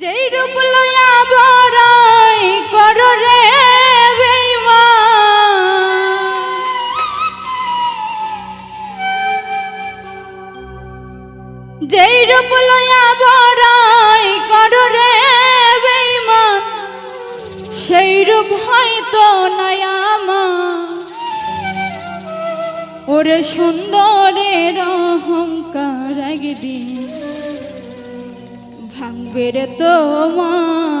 যেই রূপ লয়া বড়াই কর রে। যেই রূপ লয়া বড়াই কর রে বেঈমান সেই রূপ হয়তো নয়ামা ওরে সুন্দরের অহংকার একদিন ভাঙবে রে তোমার।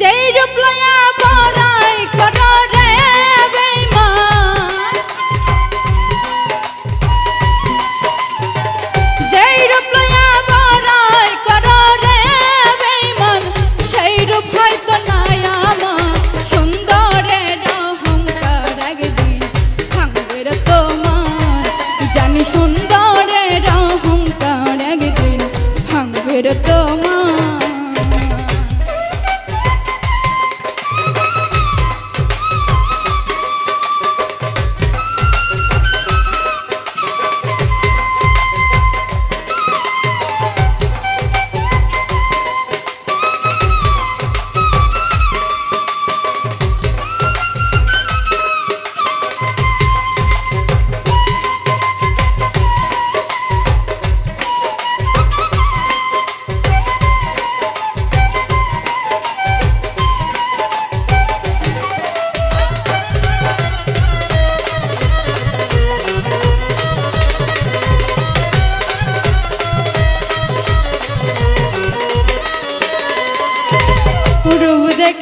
যেই রূপ লয়া বড়াই কর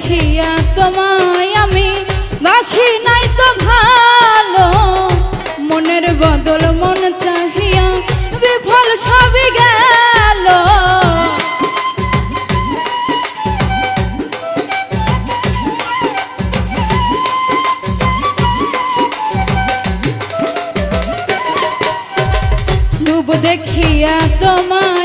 দেখিয়া তোমায় আমি বাসি নাই তো ভালো। মনের বদল মন চাহিয়া বিফল সবই গেল। দেখিয়া তোমায়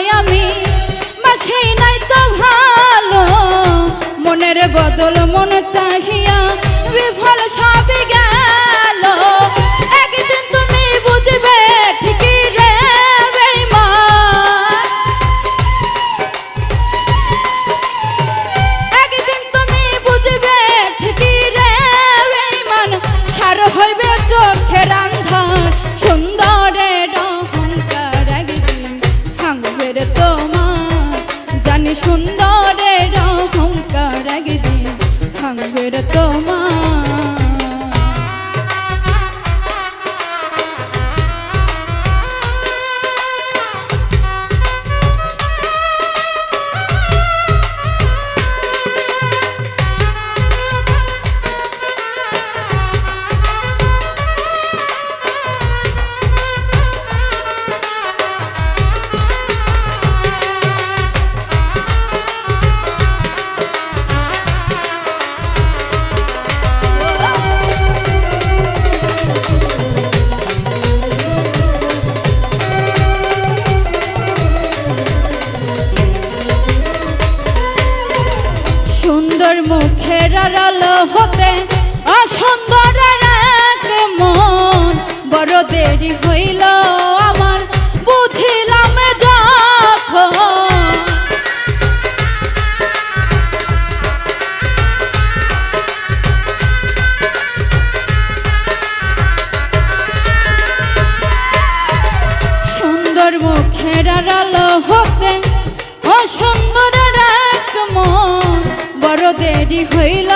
মনের বদল মন চাহিয়া বিফল সবই গেল। একদিন তুমি বুঝবে ঠিকই রে একদিন তুমি বুঝবে ঠিকই রে বেঈমান সার হইবে চোখের তোমার আড়ালো হতে অসুন্দরের এক মন। বড় দেরি হইল আমার, বুঝিলাম যখন। সুন্দর মুখের আড়ালো হতে অসুন্দরের এক মন। বড় দেরি হইল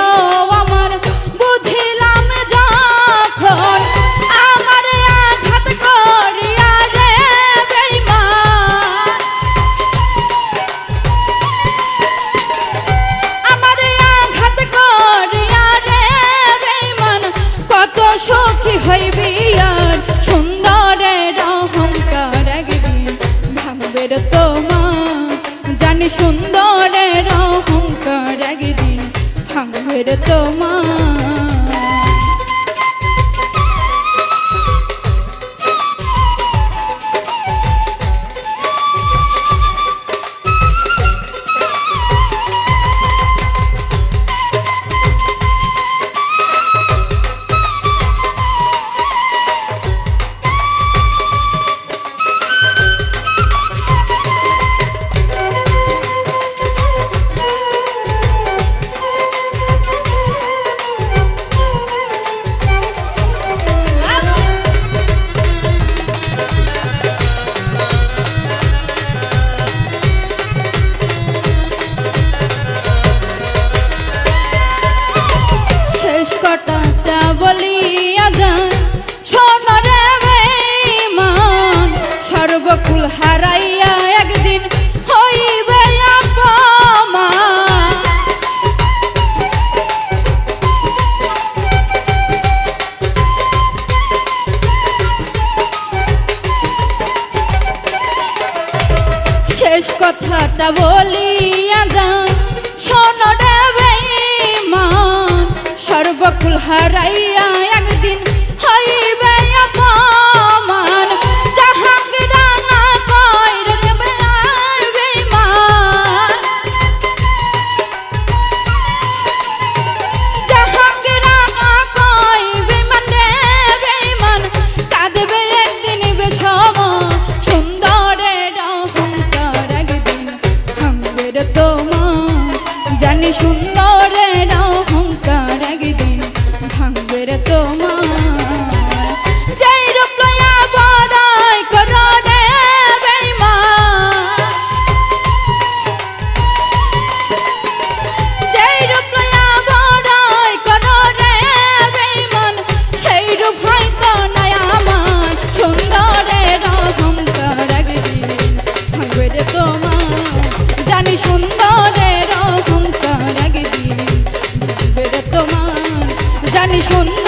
তোমার শেষ কথাটা বলিয়া যান। শোনো রে বেঈমান সর্বকুল হারাইয়া তুমি